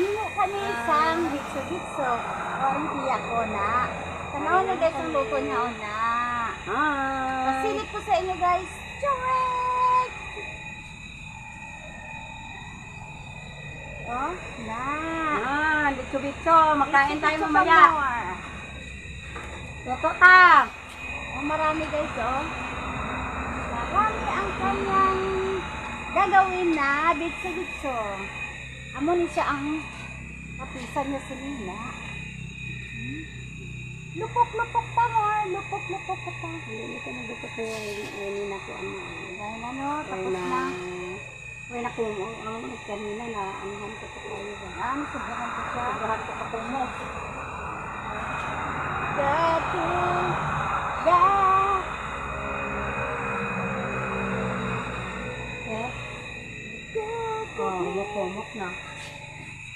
Hino kami sang hitso-hitso. Orin tiya ko na. Tanaw na guys ang luto niya o na. Hi! Pasilip ko sa inyo guys. Chorek! Oh, na. Ah, bitso-bitso. Makain tayo mamaya. Toto ta. Oh, marami guys, oh. Marami ang kanyang gagawin na bitso-bitso. Amo ni siya ang kapisan niya sa Lina. Hmm? Lupok-lupok pa mo, lupok-lupok ka pa. Hindi ko na dito ko ini na ko ano. Dahil ano, Ay tapos na. na. Ay na ko mo. Ang kanina na anuhan ko ko kayo ba. Ah, nasobrahan ko siya. Sobrahan ko ko mo. Datu, da. Eh, Datu. oh, mukumok na.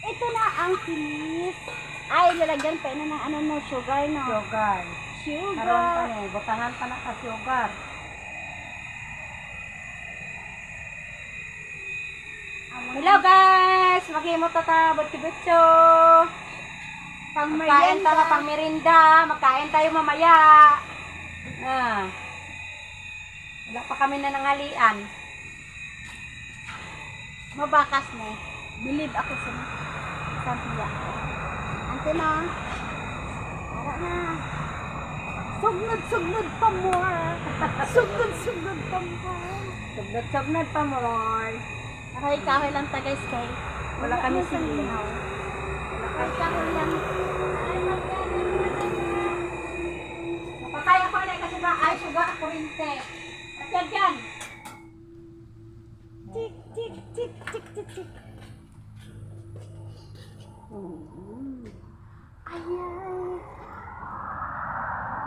Ito na ang kinis. Ay, lalagyan pa ina ng ano no, sugar no. Sugar. Karon pa Sugar. ni, butangan pa na ka sugar. Hello guys! Maghimo ta ta butso-butso. Pang Magkain merienda. tayo pang merinda. Magkain tayo mamaya. Ah. Wala pa kami na nangalian. Mabakas na eh. Believe ako sa Sampiya. Ante na. Para na. Sugnod-sugnod pa more. Sugnod-sugnod pa more. Sugnod-sugnod pa more. Nakaikahoy lang ta guys kay. Wala kami sa sili. linaw. Nakaikahoy lang. Ay, Napatay ako na kasi ba ay sugar kurinte.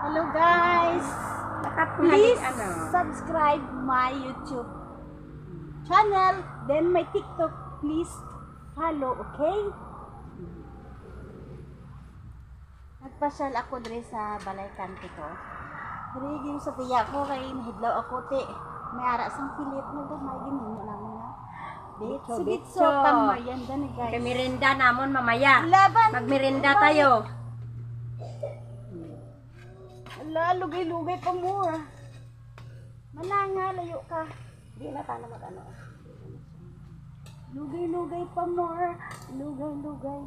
Hello guys. Please ano. subscribe my YouTube channel. Then my TikTok. Please follow, okay? Nagpasyal ako dre sa Balay Kanti ko. Dre yung sa tiya ko kay nahidlaw ako ti. May ara sang pilit na doon. May ginino namin na. Bitso, Bitso, bitso. Pamayan ni guys. Kay merinda namon mamaya. Laban. Magmerinda Laban. tayo. Ala, lugay-lugay pa mo. ah. Malanga, layo ka. Di na tayo mag-ano. Lugay-lugay pa more. Lugay-lugay.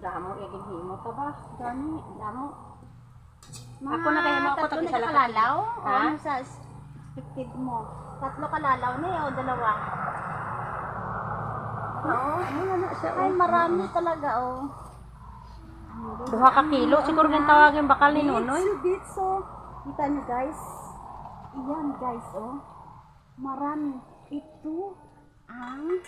Damo iging himo ta ba? Dami. Damo. Mga Ako na kayo, mga tatlo kotak na kalalaw? O Ha? ano sa expected mo? Tatlo kalalaw na eh, o dalawa? Oo. Ano na siya? Ay, marami talaga, oh. Duha ka kilo siguro yung tawagin bakal ni Nonoy. Bitso, bitso. Kita niyo, guys. Iyan, guys, oh. Marami. Ito ang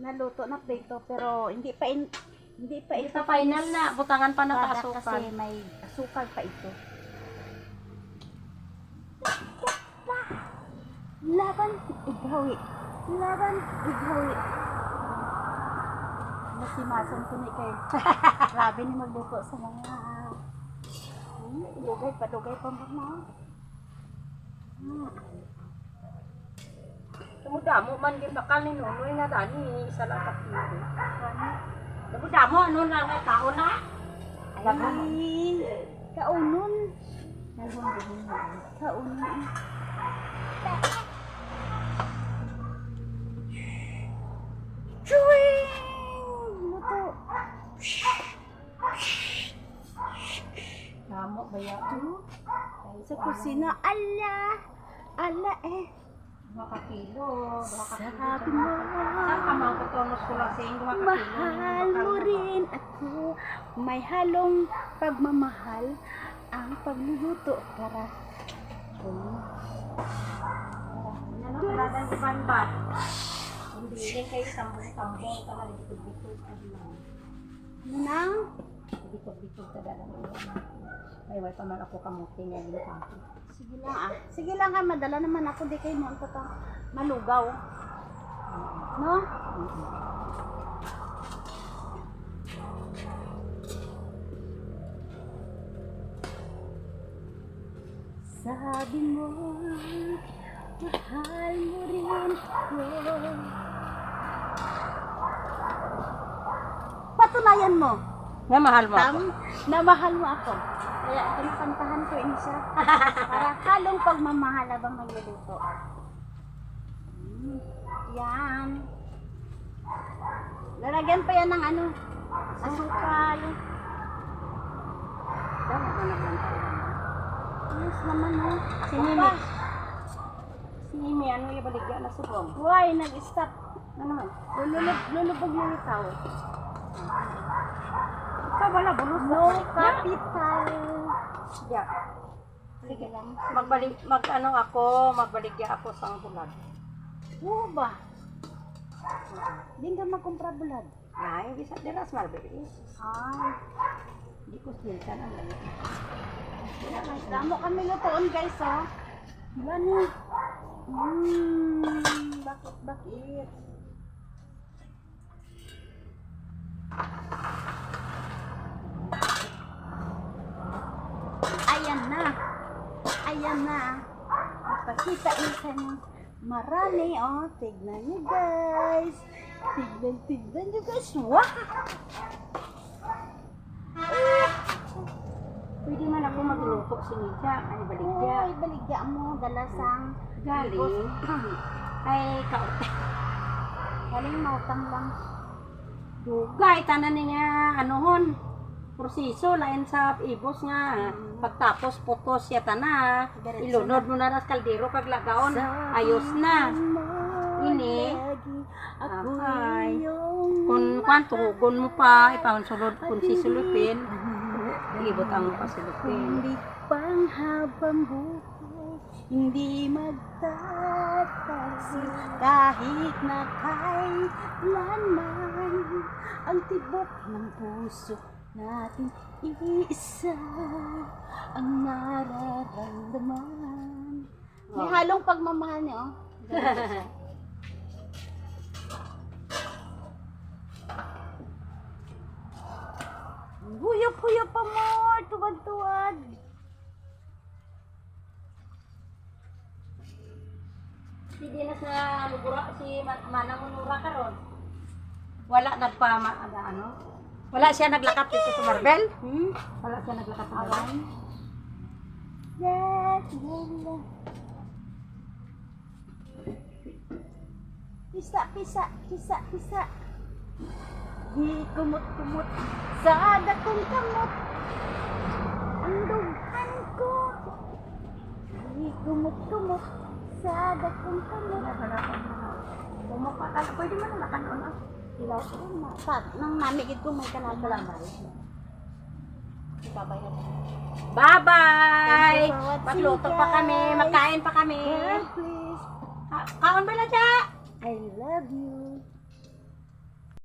naluto na prito pero hindi pa in, hindi pa ito pa final na, butangan pa ng kaasukan. kasi may asukal pa ito. Laban igawi. Laban igawi. Masimasan ko ni kay Grabe ni magluto sa mga hmm, lugay pa lugay pa mo na. Hmm. Damo man din bakal ni Nonoy nga dani isa lang ka kilo. Ano? Damo ano lang ay tao na. Ay, kaunon. Kaunon. Chewing! Luto. Damo baya. Sa kusina, ala! Ala eh. Duha ka kilo. Duha ka kilo. Sabi mo, Saan ka mga kutonos ko lang sa inyo? Mahal mo rin ako. May halong pagmamahal ang pagluluto para Ano pala dan si Banbat? Hindi kayo tambong-tambong ka na bitog-bitog talaga ng iba natin. May pa man ako kamuti nga yung kapo. Sige lang ah. Sige lang ha, madala naman ako di kayo mo ta malugaw. No? Sabi mo, mahal mo rin ko. Patunayan mo. Nga mahal mo ako. Tam, na mahal mo ako. Kaya kinakantahan ko ini siya. Para halong pagmamahal habang magluluto. Mm, Yan. Lalagyan pa yan ng ano, asukal. Dami ko naglantay. Yes naman oh. Si Mimi. Si Mimi, ano yung baligya na subong? Why, nag-stop. Ano naman? Lululog, lulubog yung ikaw. Ikaw wala, bulus No capital. Yeah. Sige lang. Magbalik, mag ano ako, magbaligya ako sa bulag. Oo ba? Di ka magkumpra bulag. Ay, bisa deras marbelis. Ay. Di ko silta na lang. Damo kami lutoon guys, oh. Wala ni. Mm, bakit, bakit? Ayan na. Ayan na. Ipakita niyo sa inyo. Marami, oh. Tignan niyo guys. Tignan, tignan niyo guys. Wow! Pwede man ako maglupok si Nidya. Ay, baligya. Uy, baligya mo. Dalasang. Galing. Ay, kaote. Galing mautang lang. Dugay, tanan niya, ano hon. Proseso, lain sa ibos nga. Pagtapos, putos siya tana. Ilunod mo na nas kaldero kag lagaon. Ayos na. Ini. Ay. Kung kwan, tugon mo pa, ipahon sulod, kung sisulupin. Ibot ang pasulupin. Hindi pang habang buhay, hindi magtatasi kahit na kailanman ang tibok ng puso natin iisa ang nararamdaman. May Oh. halong pagmamahal niyo. Huyop-huyop pa mo, tuwad-tuwad. Si Dinas na lugura, si Ma- Manang Munura karon. Wala nagpa, ma- ada, ano? Wala siya naglakap dito sa Marbel? Hmm? Wala siya naglakap sa Marbel? Awan. Yes. Pisa, pisa, pisa, pisa. Di kumot-kumot sa dakong kamot. Ang dughan ko. Di kumot-kumot sa dakong kamot. Bumuka ka, pwede mo na nakanon ah. Ilaw ko na. Sa, nang namigid ko may kanal ka lang. Bye-bye! Watching, Magluto pa kami, magkain pa kami. Ka- Kaon ba na siya? I love you.